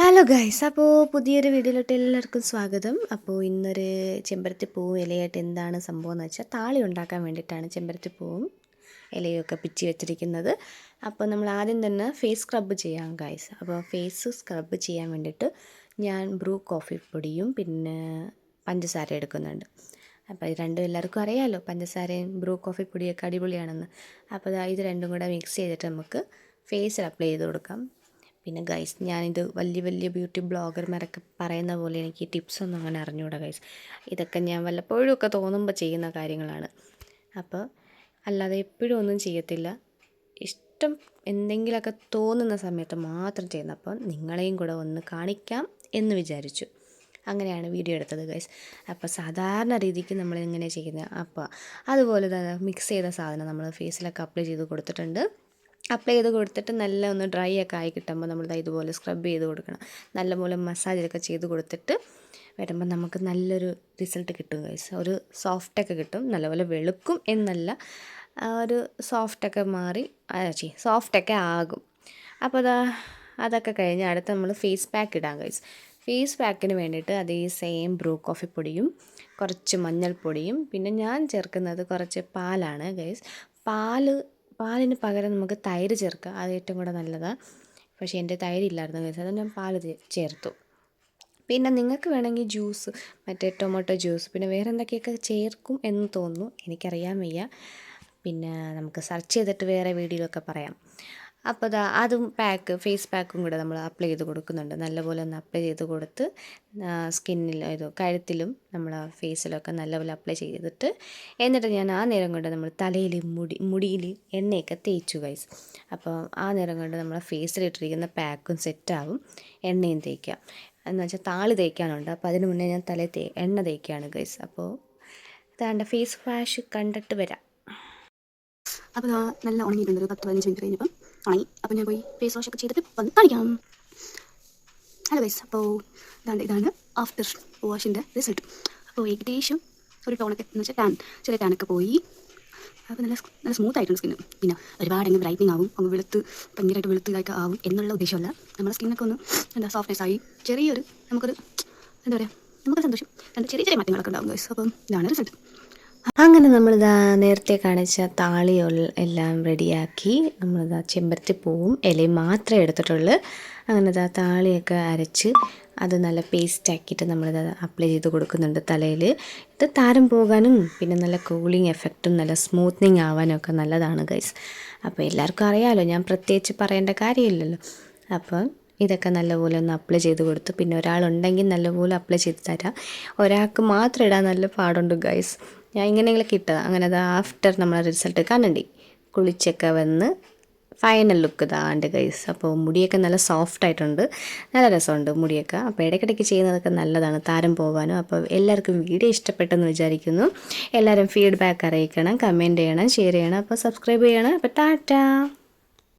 Hello guys അപ്പോൾ പുതിയൊരു വീഡിയോയിലോട്ട് എല്ലാവർക്കും സ്വാഗതം. അപ്പോൾ ഇന്നൊരു ചെമ്പരത്തി പൂവും ഇലയായിട്ട് എന്താണ് സംഭവം എന്ന് വെച്ചാൽ താളി ഉണ്ടാക്കാൻ വേണ്ടിയിട്ടാണ് ചെമ്പരത്തി പൂവും ഇലയൊക്കെ പിച്ചി വെച്ചിരിക്കുന്നത്. അപ്പോൾ നമ്മൾ ആദ്യം തന്നെ ഫേസ് സ്ക്രബ് ചെയ്യാം ഗൈസ് അപ്പോൾ ഫേസ് സ്ക്രബ് ചെയ്യാൻ വേണ്ടിയിട്ട് ഞാൻ ബ്രൂ കോഫി പൊടിയും പിന്നെ പഞ്ചസാര എടുക്കുന്നുണ്ട്. അപ്പോൾ ഇത് രണ്ടും എല്ലാവർക്കും അറിയാമല്ലോ പഞ്ചസാരയും ബ്രൂ കോഫി പൊടിയൊക്കെ അടിപൊളിയാണെന്ന്. അപ്പോൾ ഇത് രണ്ടും കൂടെ മിക്സ് ചെയ്തിട്ട് നമുക്ക് ഫേസിൽ അപ്ലൈ ചെയ്ത് കൊടുക്കാം. പിന്നെ ഗൈസ് ഞാനിത് വലിയ വലിയ ബ്യൂട്ടി ബ്ലോഗർമാരൊക്കെ പറയുന്ന പോലെ എനിക്ക് ടിപ്സ് ഒന്നും അങ്ങനെ അറിഞ്ഞുകൂടാ ഗൈസ് ഇതൊക്കെ ഞാൻ വല്ലപ്പോഴും ഒക്കെ തോന്നുമ്പോൾ ചെയ്യുന്ന കാര്യങ്ങളാണ്. അപ്പോൾ അല്ലാതെ എപ്പോഴും ഒന്നും ചെയ്യത്തില്ല. ഇഷ്ടം എന്തെങ്കിലുമൊക്കെ തോന്നുന്ന സമയത്ത് മാത്രം ചെയ്യുന്ന അപ്പോൾ നിങ്ങളെയും കൂടെ ഒന്ന് കാണിക്കാം എന്ന് വിചാരിച്ചു. അങ്ങനെയാണ് വീഡിയോ എടുത്തത് ഗൈസ് അപ്പോൾ സാധാരണ രീതിക്ക് നമ്മൾ ഇങ്ങനെ ചെയ്യുന്നത് അപ്പോൾ അതുപോലെ തന്നെ മിക്സ് ചെയ്ത സാധനം നമ്മൾ ഫേസിലൊക്കെ അപ്ലൈ ചെയ്ത് കൊടുത്തിട്ടുണ്ട്. അപ്ലൈ ചെയ്ത് കൊടുത്തിട്ട് നല്ല ഒന്ന് ഡ്രൈ ഒക്കെ ആയി കിട്ടുമ്പോൾ നമ്മൾ ഇതുപോലെ സ്ക്രബ് ചെയ്ത് കൊടുക്കണം. നല്ല പോലെ മസാജൊക്കെ ചെയ്ത് കൊടുത്തിട്ട് വരുമ്പോൾ നമുക്ക് നല്ലൊരു റിസൾട്ട് കിട്ടും ഗൈസ് ഒരു സോഫ്റ്റൊക്കെ കിട്ടും നല്ലപോലെ വെളുക്കും എന്നല്ല ഒരു സോഫ്റ്റൊക്കെ മാറി ചീ സോഫ്റ്റൊക്കെ ആകും. അപ്പോൾ അതാ അതൊക്കെ കഴിഞ്ഞ് അടുത്ത് നമ്മൾ ഫേസ് പാക്ക് ഇടാം ഗൈസ് ഫേസ് പാക്കിന് വേണ്ടിയിട്ട് അതേ സെയിം ബ്രൂ കോഫി പൊടിയും കുറച്ച് മഞ്ഞൾപ്പൊടിയും പിന്നെ ഞാൻ ചേർക്കുന്നത് കുറച്ച് പാലാണ് ഗൈസ് പാൽ പാലിന് പകരം നമുക്ക് തൈര് ചേർക്കാം. അത് ഏറ്റവും കൂടെ നല്ലതാണ് പക്ഷേ എന്റെ തൈരില്ലായിരുന്നു കേസ് അതുകൊണ്ട് ഞാൻ പാൽ ചേർത്തു. പിന്നെ നിങ്ങൾക്ക് വേണമെങ്കിൽ ജ്യൂസ് മറ്റേ ടൊമാറ്റോ ജ്യൂസ് പിന്നെ വേറെ എന്തൊക്കെയൊക്കെ ചേർക്കും എന്ന് തോന്നുന്നു. എനിക്കറിയാൻ വയ്യ. പിന്നെ നമുക്ക് സെർച്ച് ചെയ്തിട്ട് വേറെ വീഡിയോയിലൊക്കെ പറയാം. അപ്പോൾ അതാ അതും പാക്ക് ഫേസ് പാക്കും കൂടെ നമ്മൾ അപ്ലൈ ചെയ്ത് കൊടുക്കുന്നുണ്ട്. നല്ലപോലെ ഒന്ന് അപ്ലൈ ചെയ്ത് കൊടുത്ത് സ്കിന്നിൽ ഇത് കഴുത്തിലും നമ്മൾ ഫേസിലൊക്കെ നല്ലപോലെ അപ്ലൈ ചെയ്തിട്ട് എന്നിട്ട് ഞാൻ ആ നേരം കൊണ്ട് നമ്മൾ തലയിൽ മുടി മുടിയിൽ എണ്ണയൊക്കെ തേച്ചു ഗൈസ് അപ്പോൾ ആ നേരം കൊണ്ട് നമ്മളെ ഫേസിലിട്ടിരിക്കുന്ന പാക്കും സെറ്റാവും എണ്ണയും തേക്കാം. എന്ന് വെച്ചാൽ താളി തേക്കാനുണ്ട്. അപ്പോൾ അതിന് മുന്നേ ഞാൻ തലയിൽ തേ എണ്ണ തേക്കുകയാണ് ഗൈസ് അപ്പോൾ ഇതാണ്ട ഫേസ് വാഷ് കണ്ടിട്ട് വരാം. അപ്പോൾ നല്ല ഉണങ്ങിയിട്ടുണ്ട്. ഒരു പത്ത് പതിനഞ്ച് മിനിറ്റ് കഴിഞ്ഞപ്പം ഉണങ്ങി അപ്പോൾ ഞാൻ പോയി ഫേസ് വാഷ് ഒക്കെ ചെയ്തിട്ട് വന്ന് കാണിക്കാം. ഹലോ ഗൈസ് അപ്പോൾ ഇതാണ്ട് ഇതാണ് ആഫ്റ്റർ വാഷിന്റെ റിസൾട്ട് അപ്പോൾ ഏകദേശം ഒരു ടോണൊക്കെ എന്ന് വെച്ചാൽ ടാൻ ചെറിയ ടാനൊക്കെ പോയി. അപ്പോൾ നല്ല നല്ല സ്മൂത്ത് ആയിട്ടുണ്ട് സ്കിന്ന് പിന്നെ ഒരുപാട് അങ്ങ് ബ്രൈറ്റനിങ് ആവും അങ്ങ് വെളുത്ത് ഭയങ്കരമായിട്ട് വെളുത്ത് ആവും എന്നുള്ള ഉദ്ദേശമല്ല. നമ്മുടെ സ്കിന്നൊക്കെ ഒന്ന് എന്താ സോഫ്റ്റ്നെസ് ആയി ചെറിയൊരു നമുക്കൊരു എന്താ പറയുക നമുക്കൊരു സന്തോഷം എന്താ ചെറിയ ചെറിയ മാറ്റങ്ങളൊക്കെ ഉണ്ടാവും ഗൈസ് അപ്പം ഇതാണ് റിസൾട്ട് അങ്ങനെ നമ്മൾ നമ്മളിതാ നേരത്തെ കാണിച്ച താളി എല്ലാം റെഡിയാക്കി നമ്മളിതാ ചെമ്പരത്തി പൂവും ഇലയും മാത്രമേ എടുത്തിട്ടുള്ളൂ. അങ്ങനെ ഇതാ താളിയൊക്കെ അരച്ച് അത് നല്ല പേസ്റ്റ് ആക്കിയിട്ട് നമ്മളിത് അപ്ലൈ ചെയ്ത് കൊടുക്കുന്നുണ്ട് തലയിൽ ഇത് താരം പോകാനും പിന്നെ നല്ല കൂളിംഗ് എഫക്റ്റും നല്ല സ്മൂത്തനിങ് ആവാനും ഒക്കെ നല്ലതാണ് ഗൈസ് അപ്പോൾ എല്ലാവർക്കും അറിയാമല്ലോ ഞാൻ പ്രത്യേകിച്ച് പറയേണ്ട കാര്യമില്ലല്ലോ. അപ്പം ഇതൊക്കെ നല്ലപോലെ ഒന്ന് അപ്ലൈ ചെയ്ത് കൊടുത്തു പിന്നെ ഒരാളുണ്ടെങ്കിൽ നല്ലപോലെ അപ്ലൈ ചെയ്ത് തരാം. ഒരാൾക്ക് മാത്രം ഇടാൻ നല്ല പാടുണ്ട് ഗൈസ് ഞാൻ ഇങ്ങനെയെങ്കിലും കിട്ടുക അങ്ങനെ അത് ആഫ്റ്റർ നമ്മളെ റിസൾട്ട് കാണണ്ടി. കുളിച്ചൊക്കെ വന്ന് ഫൈനൽ ലുക്ക് ഇതാണ്ട് ഗൈസ് അപ്പോൾ മുടിയൊക്കെ നല്ല സോഫ്റ്റ് ആയിട്ടുണ്ട്. നല്ല രസമുണ്ട് മുടിയൊക്കെ. അപ്പോൾ ഇടയ്ക്കിടയ്ക്ക് ചെയ്യുന്നതൊക്കെ നല്ലതാണ്. താരം പോകാനും അപ്പോൾ എല്ലാവർക്കും വീഡിയോ ഇഷ്ടപ്പെട്ടെന്ന് വിചാരിക്കുന്നു. എല്ലാവരും ഫീഡ്ബാക്ക് അറിയിക്കണം കമന്റ് ചെയ്യണം ഷെയർ ചെയ്യണം. അപ്പോൾ സബ്സ്ക്രൈബ് ചെയ്യണം. അപ്പോൾ ടാറ്റാ.